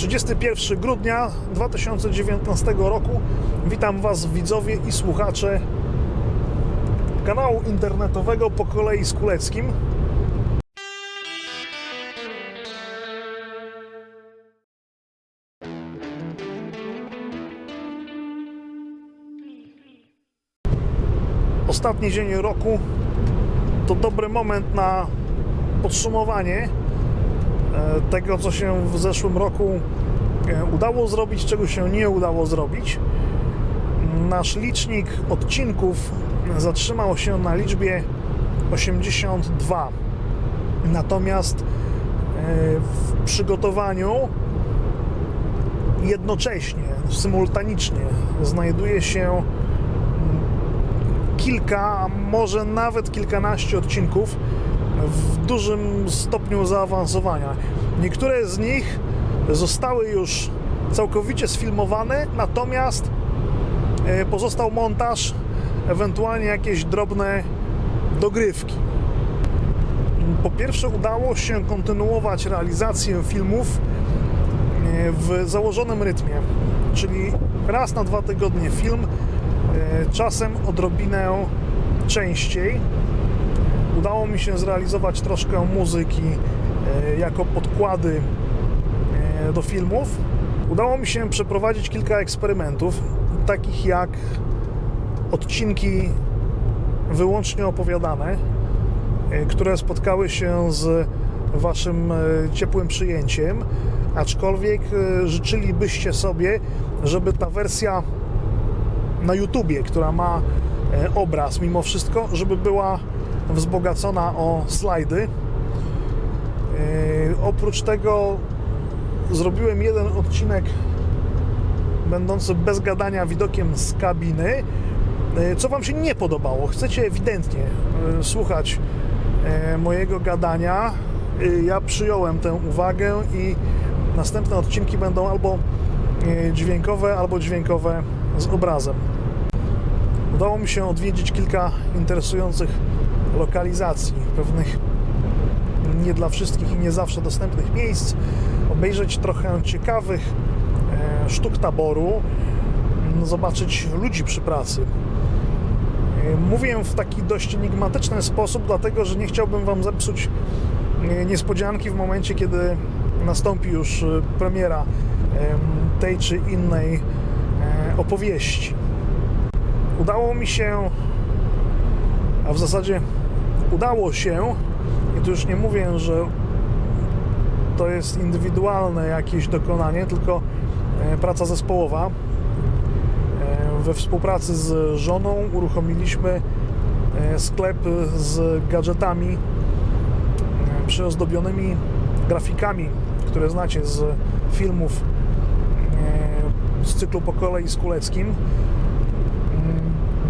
31 grudnia 2019 roku. Witam Was widzowie i słuchacze kanału internetowego Po kolei z Kuleckim. Ostatni dzień roku to dobry moment na podsumowanie tego, co się w zeszłym roku e, udało zrobić, czego się nie udało zrobić. Nasz licznik odcinków zatrzymał się na liczbie 82. Natomiast e, w przygotowaniu jednocześnie, symultanicznie znajduje się kilka, może nawet kilkanaście odcinków w dużym stopniu zaawansowania. Niektóre z nich zostały już całkowicie sfilmowane, natomiast e, pozostał montaż, ewentualnie jakieś drobne dogrywki. Po pierwsze, udało się kontynuować realizację filmów e, w założonym rytmie, czyli raz na dwa tygodnie film, e, czasem odrobinę częściej. Udało mi się zrealizować troszkę muzyki e, jako podkłady e, do filmów. Udało mi się przeprowadzić kilka eksperymentów, takich jak odcinki wyłącznie opowiadane, e, które spotkały się z Waszym ciepłym przyjęciem, aczkolwiek życzylibyście sobie, żeby ta wersja na YouTubie, która ma obraz mimo wszystko, żeby była wzbogacona o slajdy. E, Oprócz tego zrobiłem jeden odcinek będący bez gadania widokiem z kabiny. E, Co Wam się nie podobało? Chcecie ewidentnie e, słuchać mojego gadania. Ja przyjąłem tę uwagę i następne odcinki będą albo dźwiękowe, albo dźwiękowe z obrazem. Udało mi się odwiedzić kilka interesujących lokalizacji, pewnych nie dla wszystkich i nie zawsze dostępnych miejsc, obejrzeć trochę ciekawych e, sztuk taboru, m, zobaczyć ludzi przy pracy. E, Mówię w taki dość enigmatyczny sposób, dlatego że nie chciałbym Wam zepsuć e, niespodzianki w momencie, kiedy nastąpi już premiera em, tej czy innej opowieści. Udało mi się, a w zasadzie udało się, i tu już nie mówię, że to jest indywidualne jakieś dokonanie, tylko e, praca zespołowa. E, We współpracy z żoną uruchomiliśmy e, sklep z gadżetami przyozdobionymi grafikami, które znacie z filmów z cyklu Po kolei z Kuleckim.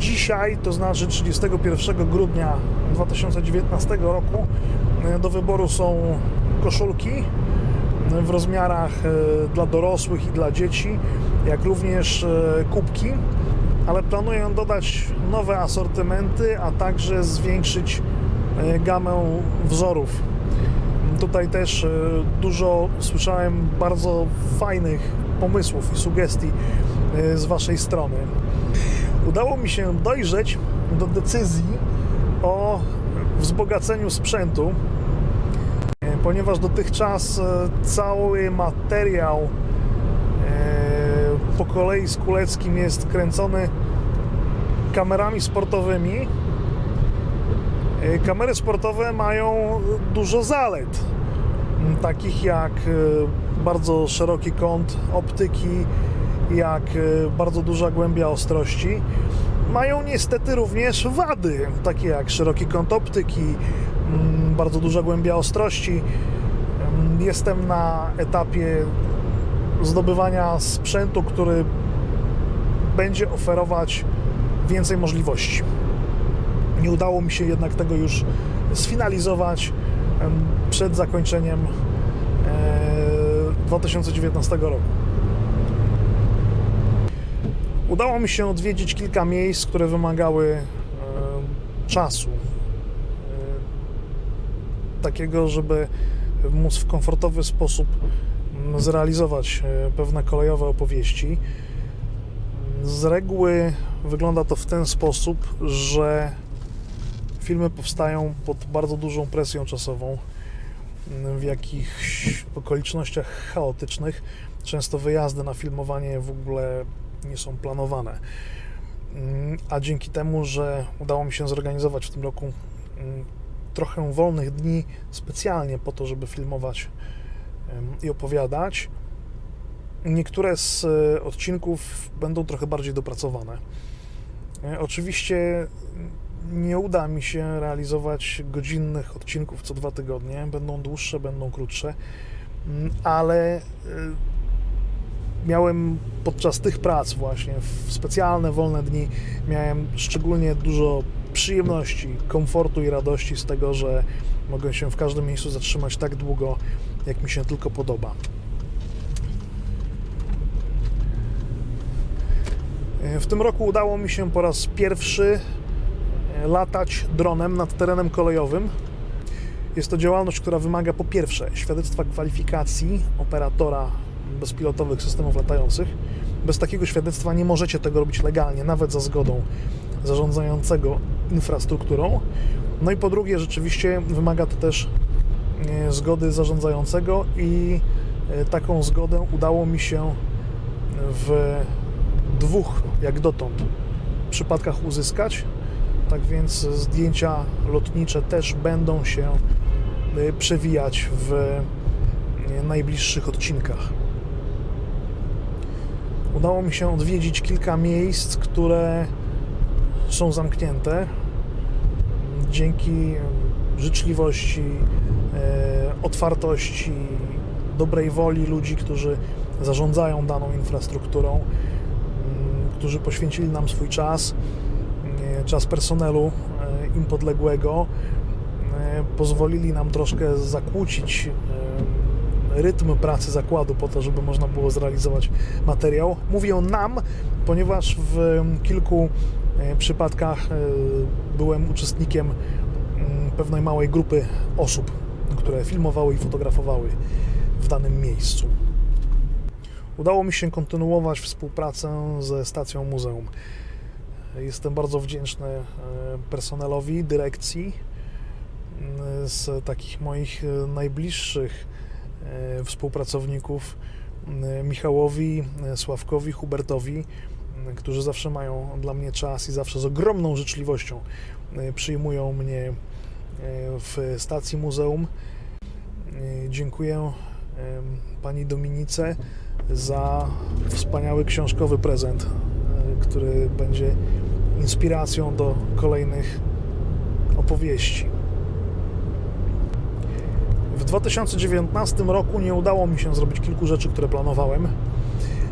Dzisiaj, to znaczy 31 grudnia 2019 roku, e, do wyboru są koszulki e, w rozmiarach e, dla dorosłych i dla dzieci, jak również kubki, ale planuję dodać nowe asortymenty, a także zwiększyć gamę wzorów. Tutaj też dużo słyszałem bardzo fajnych pomysłów i sugestii z Waszej strony. Udało mi się dojrzeć do decyzji o wzbogaceniu sprzętu, e, ponieważ dotychczas e, cały materiał e, po kolei z Kuleckim jest kręcony kamerami sportowymi. Kamery sportowe mają dużo zalet, takich jak bardzo szeroki kąt optyki, jak e, bardzo duża głębia ostrości. Mają niestety również wady, takie jak szeroki kąt optyki, mm, bardzo duża głębia ostrości. Mm, Jestem na etapie zdobywania sprzętu, który będzie oferować więcej możliwości. Nie udało mi się jednak tego już sfinalizować przed zakończeniem e, 2019 roku. Udało mi się odwiedzić kilka miejsc, które wymagały e, czasu. E, takiego, żeby móc w komfortowy sposób zrealizować e, pewne kolejowe opowieści. Z reguły wygląda to w ten sposób, że filmy powstają pod bardzo dużą presją czasową, w jakichś okolicznościach chaotycznych. Często wyjazdy na filmowanie w ogóle nie są planowane. Mm, A dzięki temu, że udało mi się zorganizować w tym roku mm, trochę wolnych dni specjalnie po to, żeby filmować i opowiadać, niektóre z e, odcinków będą trochę bardziej dopracowane. E, Oczywiście nie uda mi się realizować godzinnych odcinków co dwa tygodnie. Będą dłuższe, będą krótsze, Mm, ale e, miałem podczas tych prac właśnie w specjalne wolne dni miałem szczególnie dużo przyjemności, komfortu i radości z tego, że mogę się w każdym miejscu zatrzymać tak długo, jak mi się tylko podoba. W tym roku udało mi się po raz pierwszy e, latać dronem nad terenem kolejowym. Jest to działalność, która wymaga po pierwsze świadectwa kwalifikacji operatora bezpilotowych systemów latających. Bez takiego świadectwa nie możecie tego robić legalnie, nawet za zgodą zarządzającego infrastrukturą. No i po drugie, rzeczywiście wymaga to też e, zgody zarządzającego i e, taką zgodę udało mi się w dwóch, jak dotąd, przypadkach uzyskać. Tak więc zdjęcia lotnicze też będą się przewijać w najbliższych odcinkach. Udało mi się odwiedzić kilka miejsc, które są zamknięte. Dzięki życzliwości, y, otwartości, dobrej woli ludzi, którzy zarządzają daną infrastrukturą, którzy poświęcili nam swój czas, e, czas personelu e, im podległego, e, pozwolili nam troszkę zakłócić e, rytm pracy zakładu po to, żeby można było zrealizować materiał. Mówię nam, ponieważ w kilku e, przypadkach e, byłem uczestnikiem mm, pewnej małej grupy osób, które filmowały i fotografowały w danym miejscu. Udało mi się kontynuować współpracę ze stacją muzeum. Jestem bardzo wdzięczny e, personelowi, dyrekcji. Mm, Z takich moich najbliższych współpracowników mm, Michałowi, e, Sławkowi, Hubertowi, którzy zawsze mają dla mnie czas i zawsze z ogromną życzliwością e, przyjmują mnie e, w stacji muzeum. E, Dziękuję pani Dominice za wspaniały książkowy prezent, e, który będzie inspiracją do kolejnych opowieści. W 2019 roku nie udało mi się zrobić kilku rzeczy, które planowałem.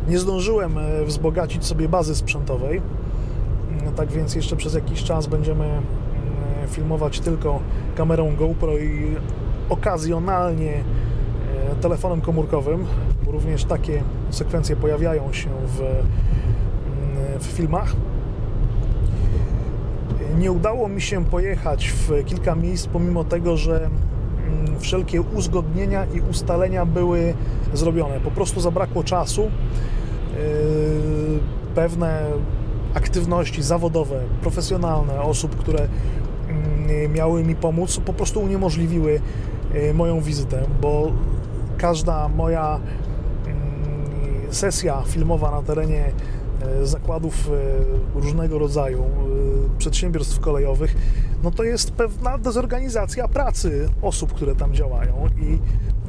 Nie zdążyłem e, wzbogacić sobie bazy sprzętowej, Mm, tak więc jeszcze przez jakiś czas będziemy mm, filmować tylko kamerą GoPro i okazjonalnie e, telefonem komórkowym, również takie sekwencje pojawiają się w, mm, w filmach. Nie udało mi się pojechać w kilka miejsc, pomimo tego, że wszelkie uzgodnienia i ustalenia były zrobione. Po prostu zabrakło czasu. Yy, Pewne aktywności zawodowe, profesjonalne osób, które mm, miały mi pomóc, po prostu uniemożliwiły yy, moją wizytę, bo każda moja mm, sesja filmowa na terenie e, zakładów e, różnego rodzaju, e, przedsiębiorstw kolejowych, no to jest pewna dezorganizacja pracy osób, które tam działają i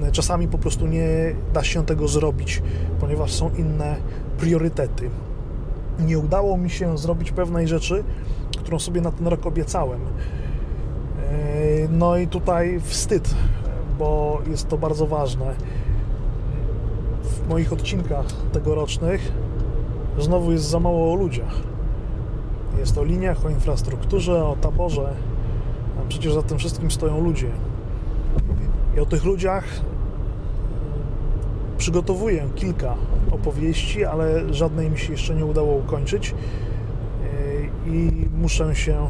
e, czasami po prostu nie da się tego zrobić, ponieważ są inne priorytety. Nie udało mi się zrobić pewnej rzeczy, którą sobie na ten rok obiecałem. E, No i tutaj wstyd, bo jest to bardzo ważne. W moich odcinkach tegorocznych znowu jest za mało o ludziach. Jest o liniach, o infrastrukturze, o taborze, a przecież za tym wszystkim stoją ludzie. I o tych ludziach przygotowuję kilka opowieści, ale żadnej mi się jeszcze nie udało ukończyć yy, i muszę się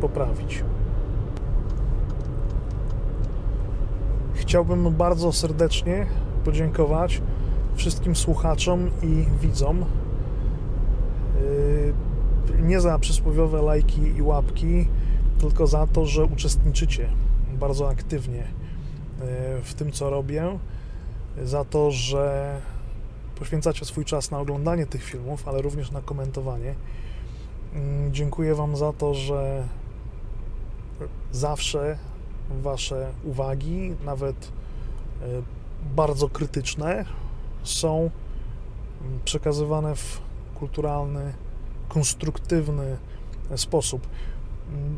poprawić. Chciałbym bardzo serdecznie podziękować wszystkim słuchaczom i widzom. Nie za przysłowiowe lajki i łapki, tylko za to, że uczestniczycie bardzo aktywnie yy, w tym, co robię, za to, że poświęcacie swój czas na oglądanie tych filmów, ale również na komentowanie. Mm, Dziękuję Wam za to, że zawsze Wasze uwagi, nawet e, bardzo krytyczne, są mm, przekazywane w kulturalny, konstruktywny sposób.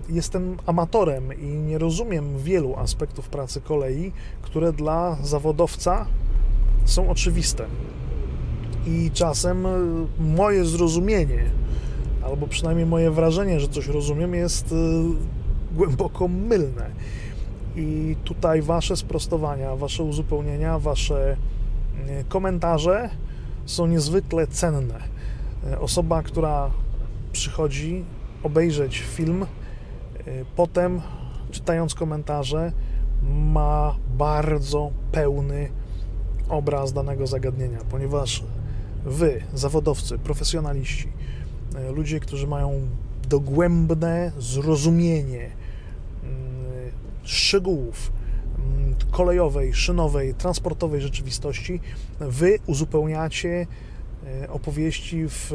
Jestem amatorem i nie rozumiem wielu aspektów pracy kolei, które dla zawodowca są oczywiste. I czasem moje zrozumienie, albo przynajmniej moje wrażenie, że coś rozumiem, jest e, głęboko mylne. I tutaj Wasze sprostowania, Wasze uzupełnienia, Wasze e, komentarze są niezwykle cenne. E, Osoba, która przychodzi obejrzeć film, e, potem czytając komentarze, ma bardzo pełny obraz danego zagadnienia, ponieważ Wy, zawodowcy, profesjonaliści, e, ludzie, którzy mają dogłębne zrozumienie mm, szczegółów mm, kolejowej, szynowej, transportowej rzeczywistości, wy uzupełniacie e, opowieści w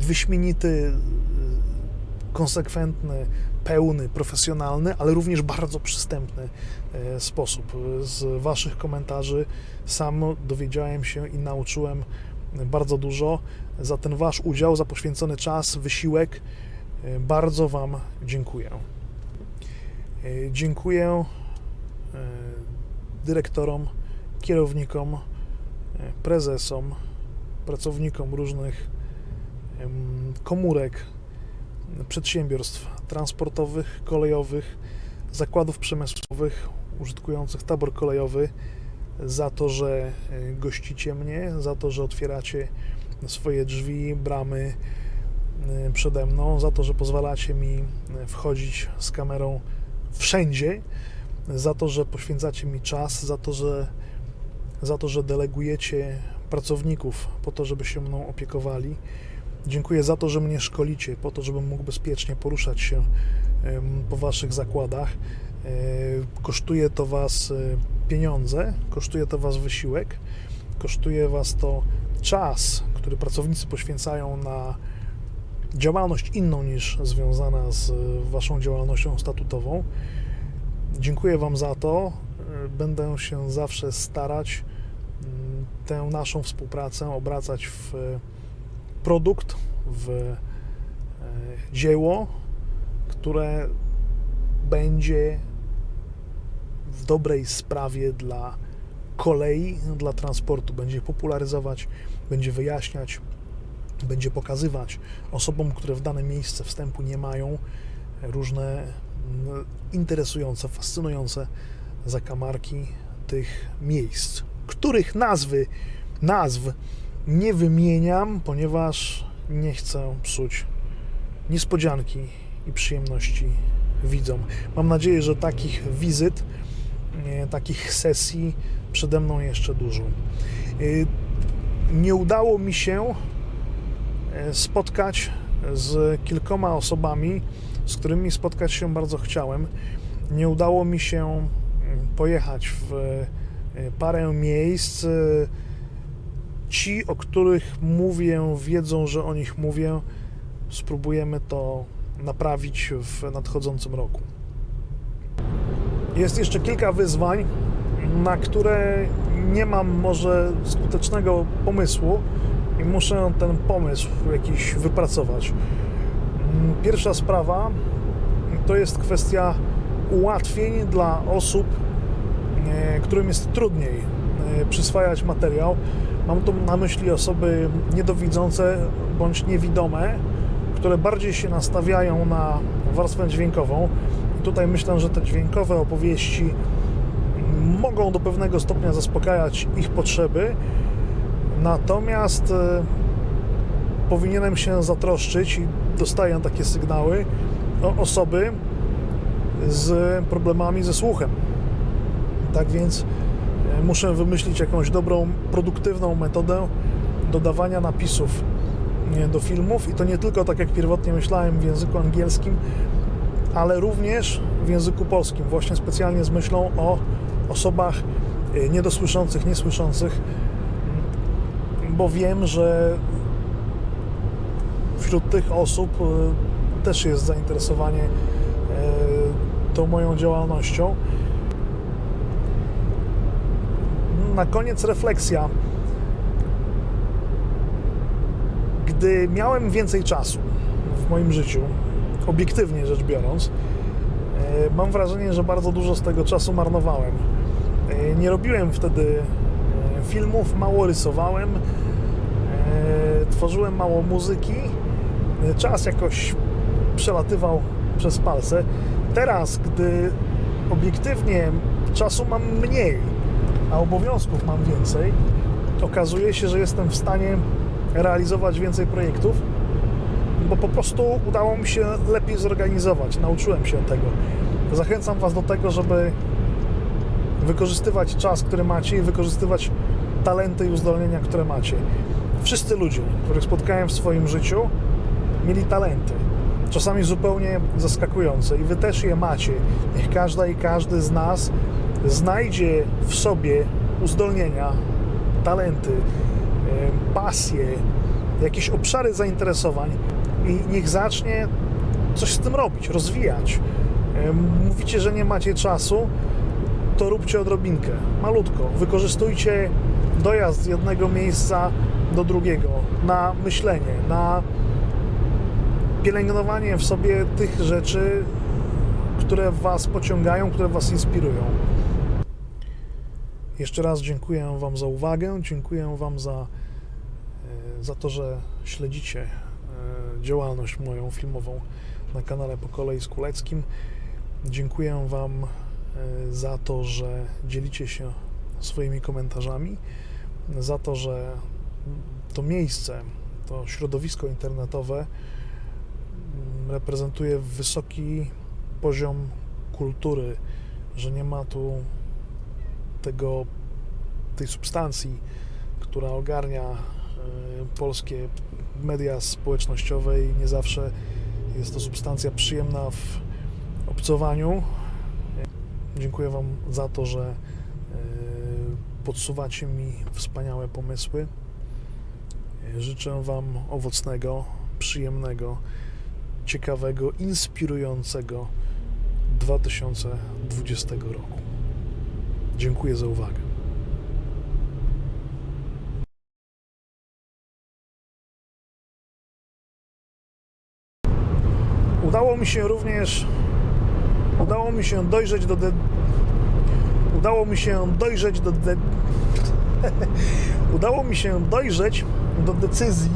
wyśmienity, e, konsekwentny, pełny, profesjonalny, ale również bardzo przystępny e, sposób. Z Waszych komentarzy sam dowiedziałem się i nauczyłem bardzo dużo. Za ten Wasz udział, za poświęcony czas, wysiłek e, bardzo Wam dziękuję. Dziękuję dyrektorom, kierownikom, prezesom, pracownikom różnych komórek, przedsiębiorstw transportowych, kolejowych, zakładów przemysłowych użytkujących tabor kolejowy za to, że e, gościcie mnie, za to, że otwieracie swoje drzwi, bramy e, przede mną, za to, że pozwalacie mi e, wchodzić z kamerą wszędzie, za to, że poświęcacie mi czas, za to, że, za to, że delegujecie pracowników po to, żeby się mną opiekowali. Dziękuję za to, że mnie szkolicie, po to, żebym mógł bezpiecznie poruszać się po Waszych zakładach. E, Kosztuje to Was e, pieniądze, kosztuje to Was wysiłek, kosztuje Was to czas, który pracownicy poświęcają na działalność inną niż związana z Waszą działalnością statutową. Dziękuję Wam za to. E, Będę się zawsze starać mm, tę naszą współpracę obracać w produkt, w e, dzieło, które będzie w dobrej sprawie dla kolei, dla transportu. Będzie popularyzować, będzie wyjaśniać, będzie pokazywać osobom, które w dane miejsce wstępu nie mają, różne mm, interesujące, fascynujące zakamarki tych miejsc, których nazwy, nazw nie wymieniam, ponieważ nie chcę psuć niespodzianki i przyjemności widzom. Mam nadzieję, że takich wizyt, e, takich sesji przede mną jeszcze dużo. E, Nie udało mi się e, spotkać z kilkoma osobami, z którymi spotkać się bardzo chciałem. Nie udało mi się mm, pojechać w parę miejsc. Ci, o których mówię, wiedzą, że o nich mówię. Spróbujemy to naprawić w nadchodzącym roku. Jest jeszcze kilka wyzwań, na które nie mam może skutecznego pomysłu i muszę ten pomysł jakiś wypracować. Pierwsza sprawa to jest kwestia ułatwień dla osób, e, którym jest trudniej e, przyswajać materiał. Mam tu na myśli osoby niedowidzące bądź niewidome, które bardziej się nastawiają na warstwę dźwiękową. I tutaj myślę, że te dźwiękowe opowieści mogą do pewnego stopnia zaspokajać ich potrzeby, natomiast e, powinienem się zatroszczyć i dostaję takie sygnały o osoby z problemami ze słuchem. Tak więc Muszę wymyślić jakąś dobrą, produktywną metodę dodawania napisów do filmów i to nie tylko tak jak pierwotnie myślałem w języku angielskim, ale również w języku polskim, właśnie specjalnie z myślą o osobach e, niedosłyszących, niesłyszących, bo wiem, że wśród tych osób e, też jest zainteresowanie e, tą moją działalnością. Na koniec refleksja. Gdy miałem więcej czasu w moim życiu, obiektywnie rzecz biorąc, e, mam wrażenie, że bardzo dużo z tego czasu marnowałem. E, Nie robiłem wtedy e, filmów, mało rysowałem, tworzyłem mało muzyki. Czas jakoś przelatywał przez palce. Teraz, gdy obiektywnie czasu mam mniej, a obowiązków mam więcej, okazuje się, że jestem w stanie realizować więcej projektów, bo po prostu udało mi się lepiej zorganizować. Nauczyłem się tego. Zachęcam Was do tego, żeby wykorzystywać czas, który macie i wykorzystywać talenty i uzdolnienia, które macie. Wszyscy ludzie, których spotkałem w swoim życiu, mieli talenty. Czasami zupełnie zaskakujące i Wy też je macie. Niech każda i każdy z nas znajdzie w sobie uzdolnienia, talenty, pasje, jakieś obszary zainteresowań i niech zacznie coś z tym robić, rozwijać. Mówicie, że nie macie czasu, to róbcie odrobinkę, malutko. Wykorzystujcie dojazd z jednego miejsca do drugiego na myślenie, na pielęgnowanie w sobie tych rzeczy, które Was pociągają, które Was inspirują. Jeszcze raz dziękuję Wam za uwagę, dziękuję Wam za, e, za to, że śledzicie e, działalność moją filmową na kanale Po kolei z Kuleckim. Dziękuję Wam e, za to, że dzielicie się swoimi komentarzami, za to, że to miejsce, to środowisko internetowe mm, reprezentuje wysoki poziom kultury, że nie ma tu tego, tej substancji, która ogarnia e, polskie media społecznościowe i nie zawsze jest to substancja przyjemna w obcowaniu. Dziękuję Wam za to, że e, podsuwacie mi wspaniałe pomysły. Życzę Wam owocnego, przyjemnego, ciekawego, inspirującego 2020 roku. Dziękuję za uwagę. Udało mi się również udało mi się dojrzeć do de... udało mi się dojrzeć do de... udało mi się dojrzeć do decyzji